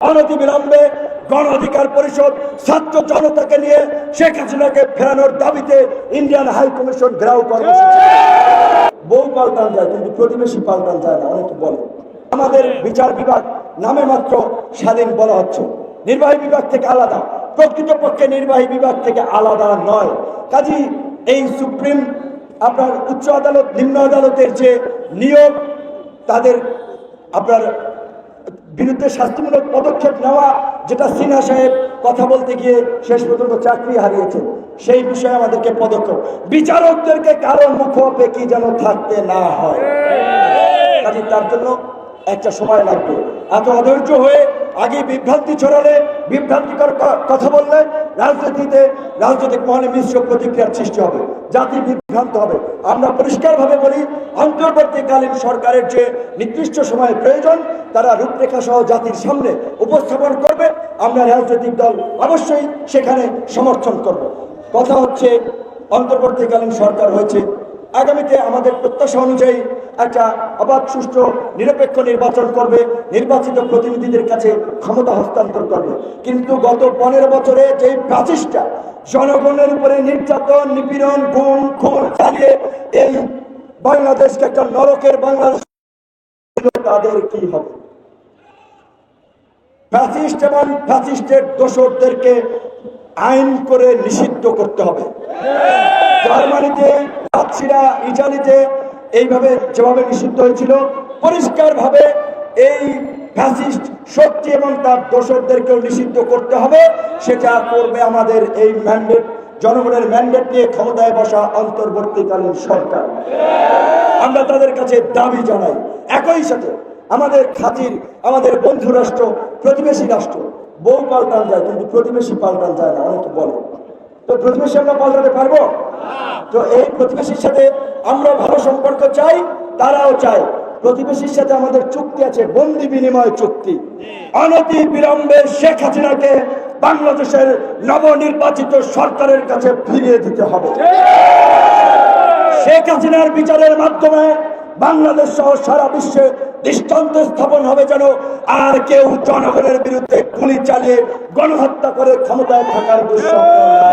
অনতি বিলম্বে গণ অধিকার পরিষদ ছাত্র জনতাকে নিয়ে শেখ হাসিনাকে ফেরানোর দাবিতে ইন্ডিয়ান হাই কমিশন ঘেরাও কর্মসূচি বউ পাল্টান যায়, কিন্তু প্রতিবেশী পাল্টান যায় না, অনেকে বলে। আমাদের বিচার বিভাগ নামে মাত্র স্বাধীন বলা হচ্ছে। নির্বাহী বিভাগ থেকে আলাদা, প্রকৃতপক্ষে নির্বাহী বিভাগ থেকে আলাদা নয়। কাজী, এই সুপ্রিম, আপনার উচ্চ আদালত, নিম্ন আদালতের যে নিয়োগ, তাদের আপনার বিরুদ্ধে শাস্তিমূলক পদক্ষেপ নেওয়া যেটা সিনহা সাহেব কথা বলতে গিয়ে শেষ পর্যন্ত চাকরি হারিয়েছে সেই বিষয়ে আমাদেরকে পদক্ষেপ। বিচারকদেরকে কারও মুখোপেকি যেন থাকতে না হয়। কাজে তার জন্য একটা সময় লাগবে। এত অধৈর্য হয়ে আগে বিভ্রান্তি ছড়ালে বিভ্রান্তিকর কথা বললে রাজনীতিতে রাজনৈতিক মহলে মিশ্র প্রতিক্রিয়ার সৃষ্টি হবে জাতি বিভ্রান্ত হবে। আমরা পরিষ্কারভাবে বলি, অন্তর্বর্তীকালীন সরকারের যে নির্দিষ্ট সময় প্রয়োজন, তারা রূপরেখা সহ জাতির সামনে উপস্থাপন করবে। আমরা রাজনৈতিক দল অবশ্যই সেখানে সমর্থন করব। কথা হচ্ছে, অন্তর্বর্তীকালীন সরকার হয়েছে। আগামীতে আমাদের প্রত্যাশা অনুযায়ী একটা অবাধ, সুষ্ঠু, নিরপেক্ষ নির্বাচন করবে, নির্বাচিত প্রতিনিধিদের কাছে ক্ষমতা হস্তান্তর করবে। কিন্তু গত পনেরো বছরে যে প্রাচীসটা জনগণের উপরে নির্যাতন, নিপীড়ন, গুম, খুন চালিয়ে এই বাংলাদেশকে একটা নরকের বাংলাদেশ তাদের কি হবে? ফ্যাসিস্ট এবং ফ্যাসিস্টের দোষরদেরকে আইন করে নিষিদ্ধ করতে হবে। জার্মানিতে ইটালিতে এইভাবে যেভাবে নিষিদ্ধ হয়েছিল, পরিষ্কারভাবে এই ফ্যাসিস্ট শক্তি এবং তার দোষরদেরকেও নিষিদ্ধ করতে হবে। সেটা করবে আমাদের এই ম্যান্ডেট, জনগণের ম্যান্ডেট নিয়ে ক্ষমতায় বসা অন্তর্বর্তীকালীন সরকার। আমরা তাদের কাছে দাবি জানাই, একই সাথে আমাদের খাতির, আমাদের বন্ধু রাষ্ট্র, প্রতিবেশী রাষ্ট্র, বউ পাল্টান যায়, কিন্তু প্রতিবেশী পাল্টান যায় না, অনেকে বলে। তো প্রতিবেশী আমরা পাল্টাতে পারব? তো এই প্রতিবেশীর সাথে আমরা ভালো সম্পর্ক চাই, তারাও চায়। প্রতিবেশীর সাথে আমাদের চুক্তি আছে, বন্দি বিনিময় চুক্তি। অনতি বিলম্বে শেখ হাসিনাকে বাংলাদেশের নবনির্বাচিত সরকারের কাছে ফিরিয়ে দিতে হবে। শেখ হাসিনার বিচারের মাধ্যমে বাংলাদেশ সহ সারা বিশ্বে দৃষ্টান্ত স্থাপন হবে যেন আর কেউ জনগণের বিরুদ্ধে গুলি চালিয়ে গণহত্যা করে ক্ষমতায় থাকার দুঃস্বপ্ন।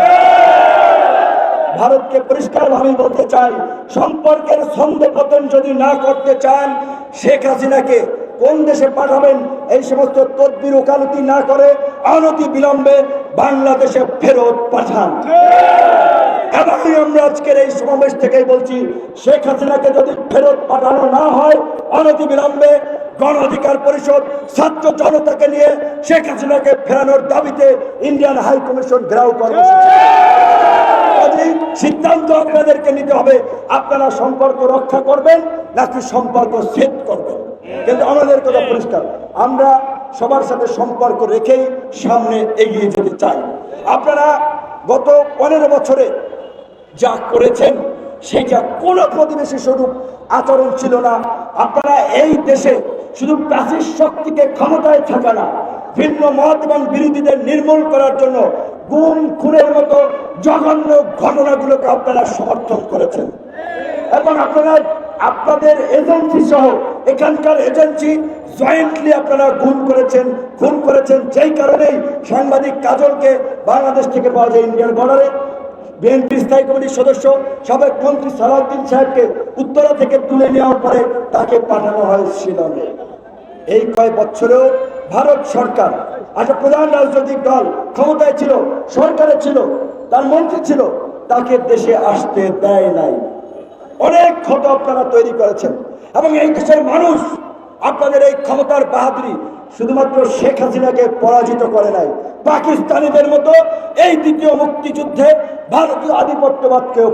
ভারতকে পরিষ্কারভাবে বলতে চাই, সম্পর্কের ছন্দ পতন যদি না করতে চান, শেখ হাসিনাকে কোন দেশে পাঠাবেন? এই সমস্ত তদবির ওকালতি না করে অনতি বিলম্বে বাংলাদেশে ফেরত পাঠান। এবং আমরা আজকের এই সমাবেশ থেকেই বলছি, শেখ হাসিনাকে যদি ফেরত পাঠানো না হয়, অনতি বিলম্বে গণ অধিকার পরিষদ ছাত্র জনতাকে নিয়ে শেখ হাসিনাকে ফেরানোর দাবিতে ইন্ডিয়ান হাই কমিশন ঘেরাও কাজেই সিদ্ধান্ত আপনাদেরকে নিতে হবে। আপনারা সম্পর্ক রক্ষা করবেন নাকি সম্পর্ক ছেদ করবেন? কিন্তু আমাদের কথা পরিষ্কার। আমরা সবার সাথে সম্পর্ক রেখেই সামনে এগিয়ে যেতে চাই। আপনারা গত পনেরো বছরে যা করেছেন সেইটা কোনো প্রতিবেশী স্বরূপ আচরণ ছিল না। আপনারা এই দেশে শুধু প্রাচীর শক্তিকে ক্ষমতায় থাকা না ভিন্ন মত এবং বিরোধীদের নির্মূল করার জন্য গুম খুনের মতো জঘন্য ঘটনাগুলোকে আপনারা সমর্থন করেছেন। এবং আপনারা, আপনাদের এজেন্সি সহ, এখানকার এজেন্সি জয়েন্টলি আপনারা গুম করেছেন খুন করেছেন যেই কারণেই সাংবাদিক কাজলকে বাংলাদেশ থেকে পাওয়া যায় ইন্ডিয়ান বর্ডারে। বিএনপি স্থায়ী কমিটির সদস্য সাবেক মন্ত্রী সালাউদ্দিন সাহেবকে উত্তরা থেকে তুলে নেওয়ার পরে তাকে পাঠানো হয় শিলংয়ে। এই কয় বছরেও ভারত সরকার। একটা প্রধান রাজনৈতিক দল ক্ষমতায় ছিল, সরকারে ছিল, তার মন্ত্রী ছিল, তাকে দেশে আসতে দেয় নাই। অনেক ক্ষত আপনারা তৈরি করেছেন। এবং এই দেশের মানুষ আপনাদের এই ক্ষমতার বাহাদুরি শুধুমাত্র শেখ হাসিনাকে পরাজিত করে নাই, পাকিস্তানিদের মতো এই দ্বিতীয় মুক্তিযুদ্ধে ভারতীয় আধিপত্যবাদকেও